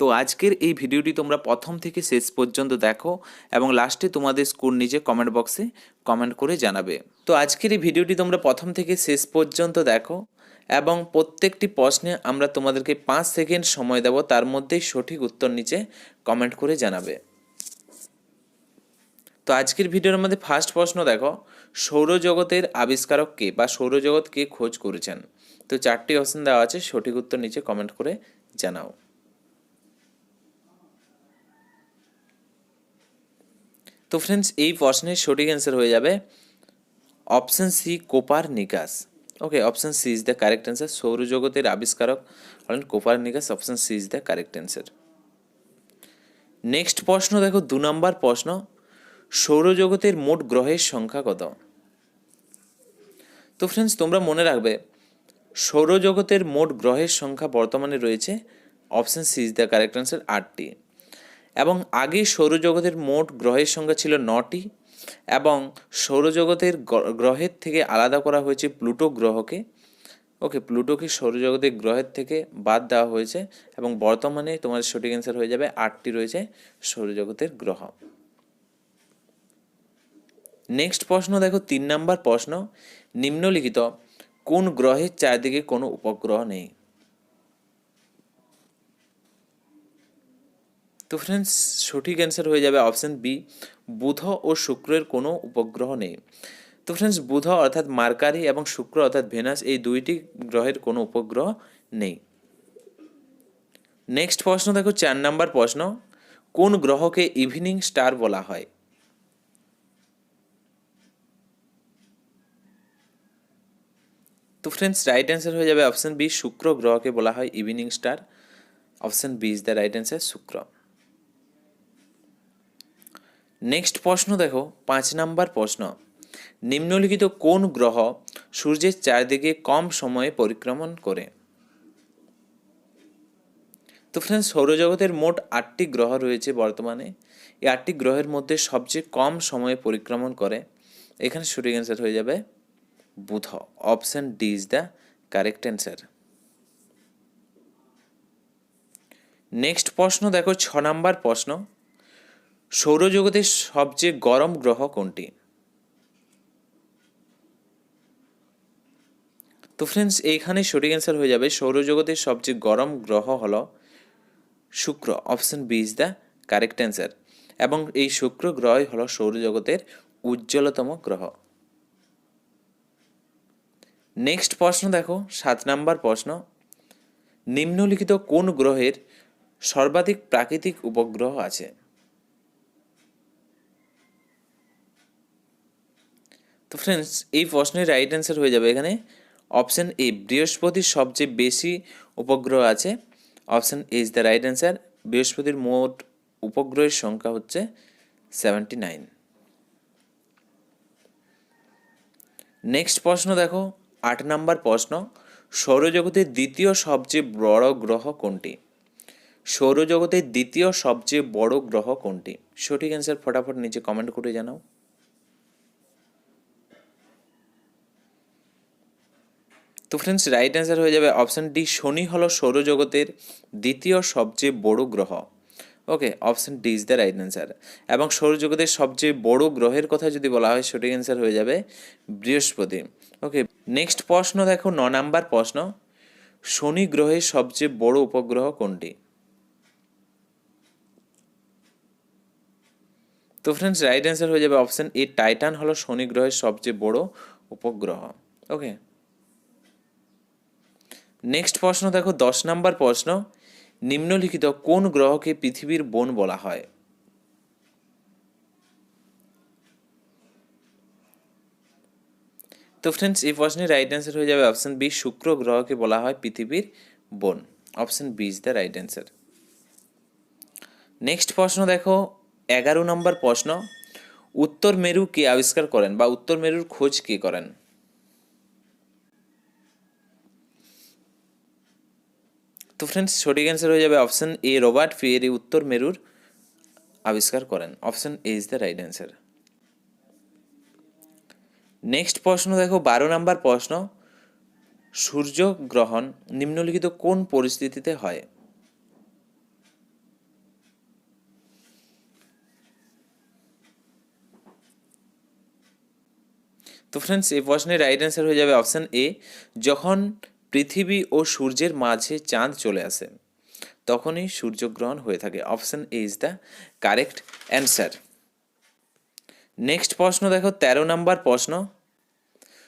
তো আজকের এই ভিডিওটি তোমরা প্রথম থেকে শেষ পর্যন্ত দেখো এবং লাস্টে তোমাদের স্কোর নিচে কমেন্ট বক্সে কমেন্ট করে জানাবে। তো আজকের এই ভিডিওটি তোমরা প্রথম থেকে শেষ পর্যন্ত দেখো এবং প্রত্যেকটি প্রশ্নে আমরা তোমাদেরকে পাঁচ সেকেন্ড সময় দেব, তার মধ্যেই সঠিক উত্তর নিচে কমেন্ট করে জানাবে। তো আজকের ভিডিওর মধ্যে ফার্স্ট প্রশ্ন দেখো, সৌরজগতের আবিষ্কারক কে বা সৌরজগৎ কে খোঁজ করেছেন? তো চারটি অপশন দেওয়া আছে, সঠিক উত্তর নিচে কমেন্ট করে জানাও। তো ফ্রেন্ডস এই প্রশ্নের সঠিক অ্যান্সার হয়ে যাবে option C Copernicus okay option C is the correct answer সৌরজগতের আবিষ্কারক হলেন Copernicus option C is the correct answer next প্রশ্ন, দেখো, দু নম্বর প্রশ্ন, সৌরজগতের মোট গ্রহের সংখ্যা কত? তো ফ্রেন্ডস তোমরা মনে রাখবে, সৌরজগতের মোট গ্রহের সংখ্যা বর্তমানে রয়েছে option C is the correct answer আটটি। এবং আগে সৌরজগতের মোট গ্রহের সংখ্যা ছিল নটি এবং সৌরজগতের গ্রহের থেকে আলাদা করা হয়েছে প্লুটো গ্রহকে। ওকে, প্লুটোকে সৌরজগতের গ্রহের থেকে বাদ দেওয়া হয়েছে এবং বর্তমানে তোমার সঠিক অ্যান্সার হয়ে যাবে আটটি রয়েছে সৌরজগতের গ্রহ। নেক্সট প্রশ্ন, দেখো, তিন নাম্বার প্রশ্ন। নিম্নলিখিত কোন গ্রহের চারদিকে কোনো উপগ্রহ নেই? তো ফ্রেন্ডস সঠিক অ্যান্সার হয়ে যাবে অপশন বি বুধ ও শুক্রের কোনো উপগ্রহ নেই। তো ফ্রেন্ডস বুধ অর্থাৎ মার্কারি এবং শুক্র অর্থাৎ ভেনাস, এই দুইটি গ্রহের কোনো উপগ্রহ নেই। নেক্সট প্রশ্ন দেখো, চার নাম্বার প্রশ্ন, কোন গ্রহকে ইভিনিং স্টার বলা হয়? তো ফ্রেন্ডস রাইট অ্যান্সার হয়ে যাবে অপশন বি শুক্র গ্রহকে বলা হয় evening star option B is the right answer শুক্র। নেক্সট প্রশ্ন দেখো, পাঁচ নাম্বার প্রশ্ন। নিম্নলিখিত কোন গ্রহ সূর্যের চারদিকে কম সময়ে পরিক্রমণ করে? তো ফ্রেন্ডস সৌরজগতের মোট আটটি গ্রহ রয়েছে বর্তমানে। এই আটটি গ্রহের মধ্যে সবচেয়ে কম সময়ে পরিক্রমণ করে, এখানে সঠিক অ্যান্সার হয়ে যাবে বুধ। Option D is the correct answer next প্রশ্ন দেখো, ছ নাম্বার প্রশ্ন। সৌরজগতের সবচেয়ে গরম গ্রহ কোনটি? তো ফ্রেন্ডস এইখানে সঠিক অ্যান্সার হয়ে যাবে। সৌরজগতের সবচেয়ে গরম গ্রহ হল শুক্র। Option B is the correct answer এবং এই শুক্র গ্রহই হল সৌরজগতের উজ্জ্বলতম গ্রহ। নেক্সট প্রশ্ন দেখো, সাত নাম্বার প্রশ্ন। নিম্নলিখিত কোন গ্রহের সর্বাধিক প্রাকৃতিক উপগ্রহ আছে? তো ফ্রেন্ডস এই প্রশ্নের রাইট অ্যান্সার হয়ে যাবে এখানে। অপশন এ বৃহস্পতির সবচেয়ে বেশি উপগ্রহ আছে। Option A is the right answer বৃহস্পতির মোট উপগ্রহের সংখ্যা হচ্ছে সেভেন্টি নাইন নেক্সট প্রশ্ন দেখো, আট নাম্বার প্রশ্ন, সৌরজগতের দ্বিতীয় সবচেয়ে বড় গ্রহ কোনটি? সৌরজগতের দ্বিতীয় সবচেয়ে বড় গ্রহ কোনটি? সঠিক অ্যান্সার ফটাফট নিচে কমেন্ট করে জানাও। তো ফ্রেন্ডস রাইট অ্যান্সার হয়ে যাবে অপশান ডি শনি হলো সৌরজগতের দ্বিতীয় সবচেয়ে বড় গ্রহ। Okay option D is the right answer এবং সৌরজগতের সবচেয়ে বড় গ্রহের কথা যদি বলা হয়, সঠিক অ্যান্সার হয়ে যাবে বৃহস্পতি। ওকে নেক্সট প্রশ্ন দেখো, ন নাম্বার প্রশ্ন। শনি গ্রহের সবচেয়ে বড় উপগ্রহ কোনটি? তো ফ্রেন্ডস রাইট অ্যান্সার হয়ে যাবে অপশান এ টাইটান হলো শনি গ্রহের সবচেয়ে বড় উপগ্রহ। ওকে নেক্সট প্রশ্ন দেখো, দশ নাম্বার প্রশ্ন, নিম্নলিখিত কোন গ্রহকে পৃথিবীর বোন বলা হয়? তো ফ্রেন্ডস এই প্রশ্নের রাইট অ্যান্সার হয়ে যাবে অপশন বি শুক্র গ্রহকে বলা হয় পৃথিবীর বোন। Option B is the right answer next প্রশ্ন দেখো, এগারো নম্বর প্রশ্ন, উত্তর মেরু কে আবিষ্কার করেন বা উত্তর মেরুর খোঁজ কে করেন? তো ফ্রেন্ডস সঠিক অ্যান্সার হয়ে যাবে অপশন এ রবার্ট ফিয়েরি, উত্তর মেরুর আবিষ্কার করেন। Option A is the right answer next প্রশ্ন দেখো, বারো নাম্বার প্রশ্ন সূর্যগ্রহণ নিম্নলিখিত কোন পরিস্থিতিতে হয়? তো ফ্রেন্ডস এই প্রশ্নের রাইট অ্যান্সার হয়ে যাবে অপশন এ যখন পৃথিবী ও সূর্যের মাঝে চাঁদ চলে আসে। তখনই সূর্যগ্রহণ হয়ে থাকে। Option A is the correct answer next প্রশ্ন দেখো, তেরো নাম্বার প্রশ্ন।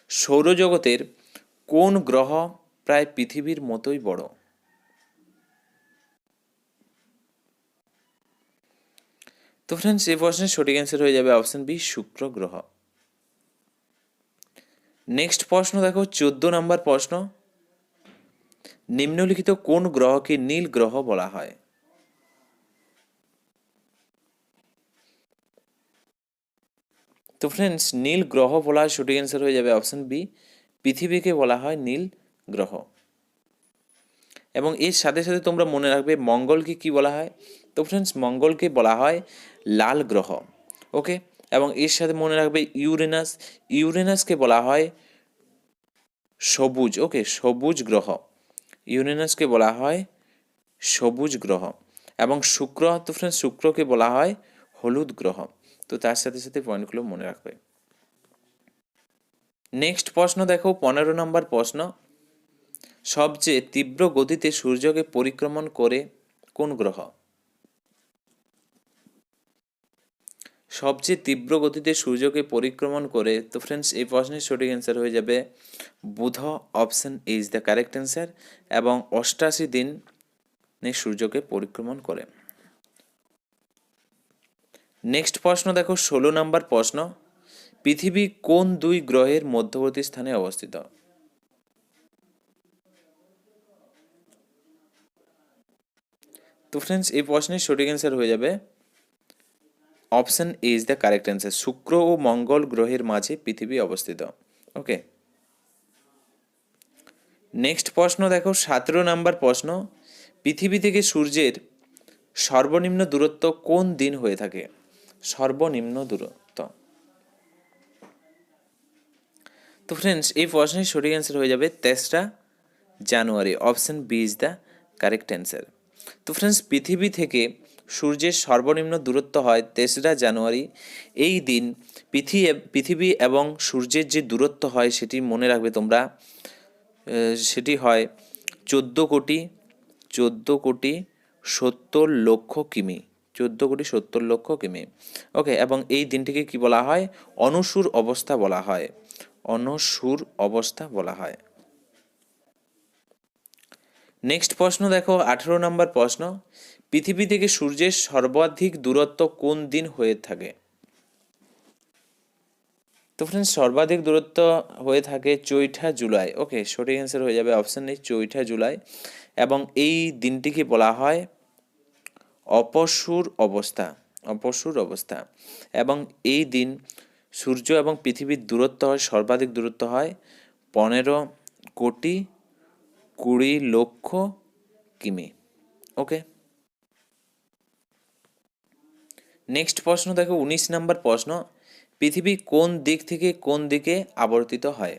সৌরজগতের কোন গ্রহ প্রায় পৃথিবীর মতোই বড়? তো ফ্রেন্ডস এই প্রশ্নের সঠিক অ্যান্সার হয়ে যাবে অপশন বি শুক্র গ্রহ। নেক্সট প্রশ্ন দেখো, চোদ্দ নাম্বার প্রশ্ন। নিম্নলিখিত কোন গ্রহকে নীল গ্রহ বলা হয়? তো ফ্রেন্ডস নীল গ্রহ বলা হয় সঠিক অ্যান্সার হয়ে যাবে অপশন বি পৃথিবীকে বলা হয় নীল গ্রহ। এবং এর সাথে সাথে তোমরা মনে রাখবে মঙ্গলকে কি বলা হয়? তো ফ্রেন্ডস মঙ্গলকে বলা হয় লাল গ্রহ ওকে এবং এর সাথে মনে রাখবে ইউরেনাস, ইউরেনাসকে বলা হয় সবুজ ওকে সবুজ গ্রহ। ইউরেনাসকে বলা হয় সবুজ গ্রহ এবং শুক্র, তো ফ্রেন্ড শুক্রকে বলা হয় হলুদ গ্রহ। তো তার সাথে সাথে পয়েন্টগুলো মনে রাখবে। নেক্সট প্রশ্ন দেখো, পনেরো নম্বর প্রশ্ন। সবচেয়ে তীব্র গতিতে সূর্যকে পরিক্রমণ করে কোন গ্রহ? সবচেয়ে তীব্র গতিতে সূর্যকে পরিক্রমণ করে, তো ফ্রেন্ডস এই প্রশ্নের সঠিক অ্যান্সার হয়ে যাবে বুধ option is the correct answer এবং অষ্টাশি দিন সূর্যকে পরিক্রমণ করে। নেক্সট প্রশ্ন দেখো, ষোলো নম্বর প্রশ্ন, পৃথিবী কোন দুই গ্রহের মধ্যবর্তী স্থানে অবস্থিত? তো ফ্রেন্ডস এই প্রশ্নের সঠিক অ্যান্সার হয়ে যাবে option A is the correct answer শুক্র ও মঙ্গল গ্রহের মাঝে পৃথিবী অবস্থিত। ওকে নেক্সট প্রশ্ন দেখো, সতেরো নাম্বার প্রশ্ন, পৃথিবী থেকে সূর্যের সর্বনিম্ন দূরত্ব কোন দিন হয়ে থাকে? সর্বনিম্ন দূরত্ব। তো ফ্রেন্ডস এই প্রশ্নের সঠিক অ্যান্সার হয়ে যাবে তেসরা জানুয়ারি। Option B is the correct answer তো ফ্রেন্ডস পৃথিবী থেকে সূর্যের সর্বনিম্ন দূরত্ব হয় তেসরা জানুয়ারি। এই দিন পৃথিবী পৃথিবী এবং সূর্যের যে দূরত্ব হয় সেটি মনে রাখবে তোমরা। সেটি হয় চোদ্দ কোটি চোদ্দ কোটি সত্তর লক্ষ কিমি। চোদ্দ কোটি সত্তর লক্ষ কিমি। ওকে এবং এই দিনটিকে কি বলা হয়? অনুসুর অবস্থা বলা হয়। অনসুর অবস্থা বলা হয়। নেক্সট প্রশ্ন দেখো, আঠেরো নম্বর প্রশ্ন। পৃথিবী থেকে সূর্যের সর্বাধিক দূরত্ব কোন দিন হয়ে থাকে? তো ফ্রেন্ডস সর্বাধিক দূরত্ব হয়ে থাকে চৈঠা জুলাই। ওকে সঠিক অ্যান্সার হয়ে যাবে অপশান নেই চৈঠা জুলাই। এবং এই দিনটিকে বলা হয় অপসুর অবস্থা অপসুর অবস্থা। এবং এই দিন সূর্য এবং পৃথিবীর দূরত্ব হয়, সর্বাধিক দূরত্ব হয় পনেরো কোটি কুড়ি লক্ষ কিমি। ওকে নেক্সট প্রশ্ন দেখো, উনিশ নাম্বার প্রশ্ন। পৃথিবী কোন দিক থেকে কোন দিকে আবর্তিত হয়?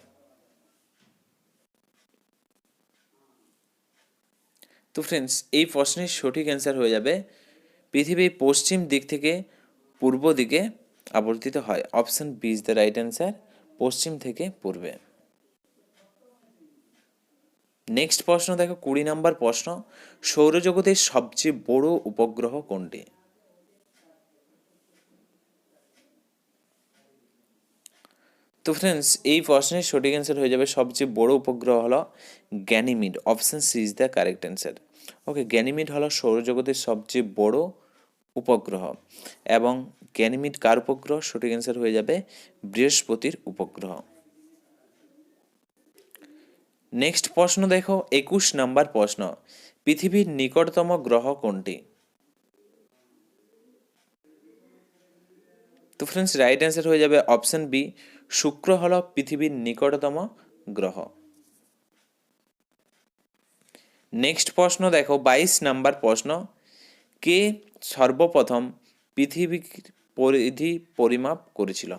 তো ফ্রেন্ডস এই প্রশ্নের সঠিক অ্যান্সার হয়ে যাবে, পৃথিবী পশ্চিম দিক থেকে পূর্ব দিকে আবর্তিত হয়। Option B is the right answer পশ্চিম থেকে পূর্বে। নেক্সট প্রশ্ন দেখো, কুড়ি নম্বর প্রশ্ন, সৌরজগতের সবচেয়ে বড় উপগ্রহ কোনটি? তো ফ্রেন্ডস এই প্রশ্নের সঠিক অ্যান্সার হয়ে যাবে সবচেয়ে বড় উপগ্রহ হলো Ganymede option C is the correct answer okay Ganymede হলো সৌরজগতের সবচেয়ে বড় উপগ্রহ এবং গ্যানিমিড কার উপগ্রহ? সঠিক অ্যান্সার হয়ে যাবে বৃহস্পতির উপগ্রহ। নেক্সট প্রশ্ন দেখো, একুশ নাম্বার প্রশ্ন, পৃথিবীর নিকটতম গ্রহ কোনটি? তো ফ্রেন্ডস রাইট অ্যান্সার হয়ে যাবে অপশন বি শুক্র হল পৃথিবীর নিকটতম গ্রহ। নেক্সট প্রশ্ন দেখো, বাইশ নাম্বার প্রশ্ন, কে সর্বপ্রথম পৃথিবীর পরিধি পরিমাপ করেছিল?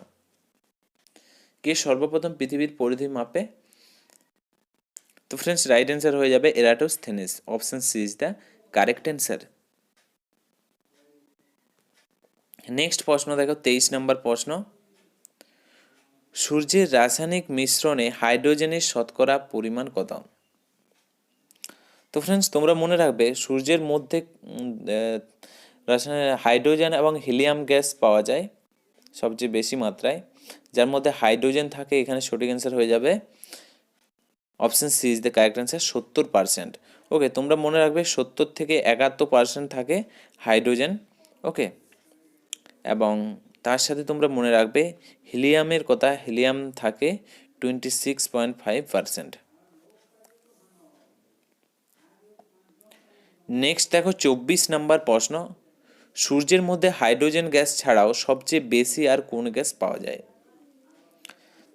কে সর্বপ্রথম পৃথিবীর পরিধি মাপে? তো ফ্রেন্ডস রাইট অ্যান্সার হয়ে যাবে Eratosthenes option C is the correct answer next প্রশ্ন, দেখো, তেইশ নম্বর প্রশ্ন। সূর্যের রাসায়নিক মিশ্রণে হাইড্রোজেনের শতকরা পরিমাণ কত? তো ফ্রেন্ডস তোমরা মনে রাখবে, সূর্যের মধ্যে হাইড্রোজেন এবং হিলিয়াম গ্যাস পাওয়া যায় সবচেয়ে বেশি মাত্রায়। যার মধ্যে হাইড্রোজেন থাকে, এখানে সঠিক অ্যান্সার হয়ে যাবে option C is the correct answer সত্তর পার্সেন্ট ওকে তোমরা মনে রাখবে, সত্তর থেকে একাত্তর পার্সেন্ট থাকে হাইড্রোজেন। ওকে এবং তার সাথে তোমরা মনে রাখবে, হিলিয়ামের কথা, হিলিয়াম থাকে twenty six point five percent next দেখো চব্বিশ নাম্বার প্রশ্ন। সূর্যের মধ্যে হাইড্রোজেন গ্যাস ছাড়াও সবচেয়ে বেশি আর কোন গ্যাস পাওয়া যায়?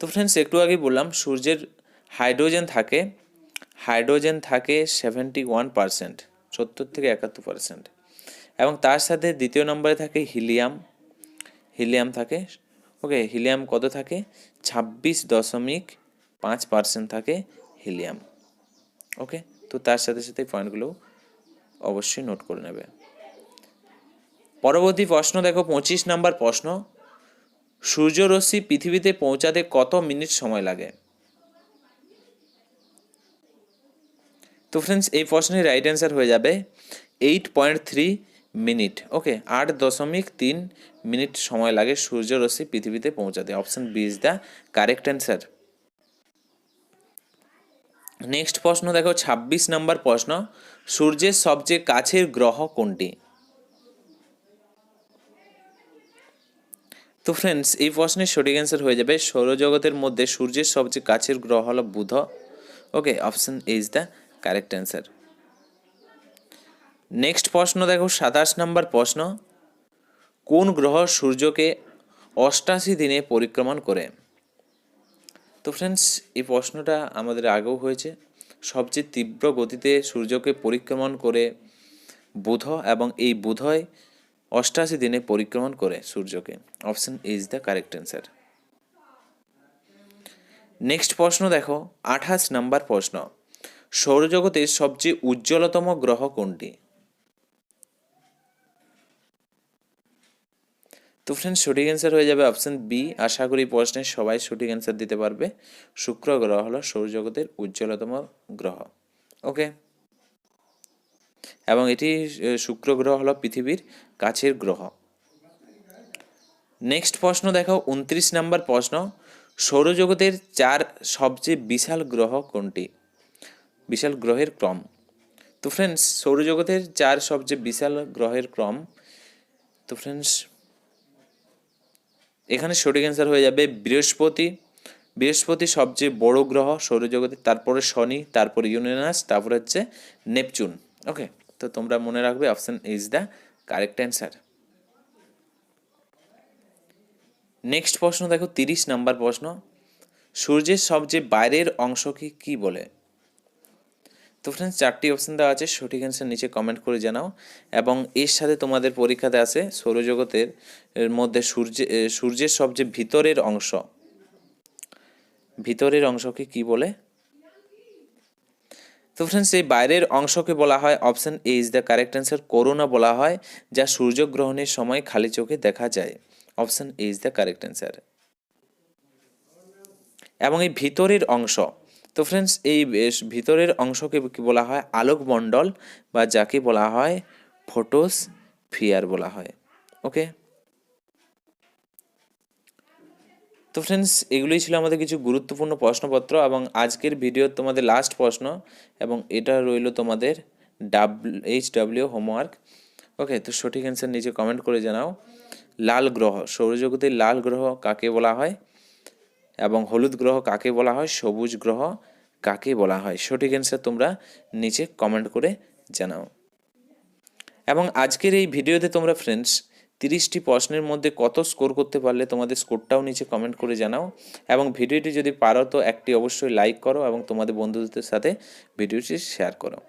তো ফ্রেন্ডস একটু আগে বললাম, সূর্যের হাইড্রোজেন থাকে হাইড্রোজেন থাকে সেভেন্টি ওয়ান পার্সেন্ট সত্তর থেকে একাত্তর পার্সেন্ট এবং তার সাথে দ্বিতীয় নম্বরে থাকে হিলিয়াম। হিলিয়াম থাকে। ওকে হিলিয়াম কত থাকে? ছাব্বিশ দশমিক পাঁচ পার্সেন্ট থাকে হিলিয়াম। ওকে তো তার সাথে সাথে পয়েন্টগুলো অবশ্যই নোট করে নেবে। পরবর্তী প্রশ্ন দেখো, পঁচিশ নাম্বার প্রশ্ন। সূর্যরশ্মি পৃথিবীতে পৌঁছাতে কত মিনিট সময় লাগে? তো ফ্রেন্ডস এই প্রশ্নের রাইট অ্যান্সার হয়ে যাবে। Eight point three minute. Okay, আট দশমিক তিন মিনিট সময় লাগে সূর্যরশ্মি পৃথিবীতে পৌঁছাতে। Option B is the correct answer. Next প্রশ্ন দেখো, ছাব্বিশ নম্বর প্রশ্ন, সূর্যের সবচেয়ে কাছের গ্রহ কোনটি? তো ফ্রেন্ডস এই প্রশ্নের সঠিক অ্যান্সার হয়ে যাবে, সৌরজগতের মধ্যে সূর্যের সবচেয়ে কাছের গ্রহ হলো বুধ। Okay, option is the correct answer next প্রশ্ন দেখো, সাতাশ নম্বর প্রশ্ন। কোন গ্রহ সূর্যকে অষ্টাশি দিনে পরিক্রমণ করে? তো ফ্রেন্ডস এই প্রশ্নটা আমাদের আগেও হয়েছে। সবচেয়ে তীব্র গতিতে সূর্যকে পরিক্রমণ করে বুধ এবং এই বুধয় অষ্টাশি দিনে পরিক্রমণ করে সূর্যকে। Option is the correct answer next প্রশ্ন দেখো, আঠাশ নাম্বার প্রশ্ন। সৌরজগতের সবচেয়ে উজ্জ্বলতম গ্রহ কোনটি? তো ফ্রেন্ডস সঠিক অ্যান্সার হয়ে যাবে অপশান বি আশা করি প্রশ্নের সবাই সঠিক অ্যান্সার দিতে পারবে। শুক্র গ্রহ হলো সৌরজগতের উজ্জ্বলতম গ্রহ। ওকে এবং এটি শুক্র গ্রহ হলো পৃথিবীর কাছের গ্রহ। নেক্সট প্রশ্ন দেখো, উনত্রিশ নাম্বার প্রশ্ন। সৌরজগতের চার সবচেয়ে বিশাল গ্রহ কোনটি? বিশাল গ্রহের ক্রম। তো ফ্রেন্ডস সৌরজগতের চার সবচেয়ে বিশাল গ্রহের ক্রম। তো ফ্রেন্ডস এখানে সঠিক অ্যান্সার হয়ে যাবে বৃহস্পতি। বৃহস্পতি সবচেয়ে বড় গ্রহ সৌরজগতের তারপরে শনি, তারপরে ইউরেনাস, তারপরে হচ্ছে নেপচুন। ওকে তো তোমরা মনে রাখবে option is the correct answer next প্রশ্ন দেখো, তিরিশ নাম্বার প্রশ্ন। সূর্যের সবচেয়ে বাইরের অংশকে কি বলে? তো ফ্রেন্ডস চারটি অপশান দেওয়া আছে, সঠিক অ্যান্সার নিচে কমেন্ট করে জানাও। এবং এর সাথে তোমাদের পরীক্ষাতে আছে, সৌরজগতের মধ্যে সূর্য সূর্যের সবচেয়ে ভিতরের অংশ। ভিতরের অংশকে কি বলে? তো ফ্রেন্ডস এই বাইরের অংশকে বলা হয় option A is the correct answer corona বলা হয়, যা সূর্যগ্রহণের সময় খালি চোখে দেখা যায়। Option A is the correct answer এবং এই ভিতরের অংশ তো ফ্রেন্ডস এই ভিতরের অংশকে কি বলা হয়? আলোকমণ্ডল বা যাকে বলা হয় ফটোস ফিয়ার বলা হয়। ওকে তো ফ্রেন্ডস এগুলোই ছিল আমাদের কিছু গুরুত্বপূর্ণ প্রশ্নপত্র এবং আজকের ভিডিও তোমাদের লাস্ট প্রশ্ন এবং এটা রইল তোমাদের W H W homework okay তো সঠিক অ্যান্সার নিচে কমেন্ট করে জানাও। লাল গ্রহ, সৌরজগতের লাল গ্রহ কাকে বলা হয়? এবং হলুদ গ্রহ কাকে বলা হয়? সবুজ গ্রহ কাকে বলা হয়? সঠিক অ্যান্সার তোমরা নিচে কমেন্ট করে জানাও। এবং আজকের এই ভিডিওতে তোমরা ফ্রেন্ডস তিরিশটি প্রশ্নের মধ্যে কত স্কোর করতে পারলে তোমাদের স্কোরটাও নিচে কমেন্ট করে জানাও। এবং ভিডিওটি যদি পারো তো একটি অবশ্যই লাইক করো এবং তোমাদের বন্ধুদের সাথে ভিডিওটি শেয়ার করো।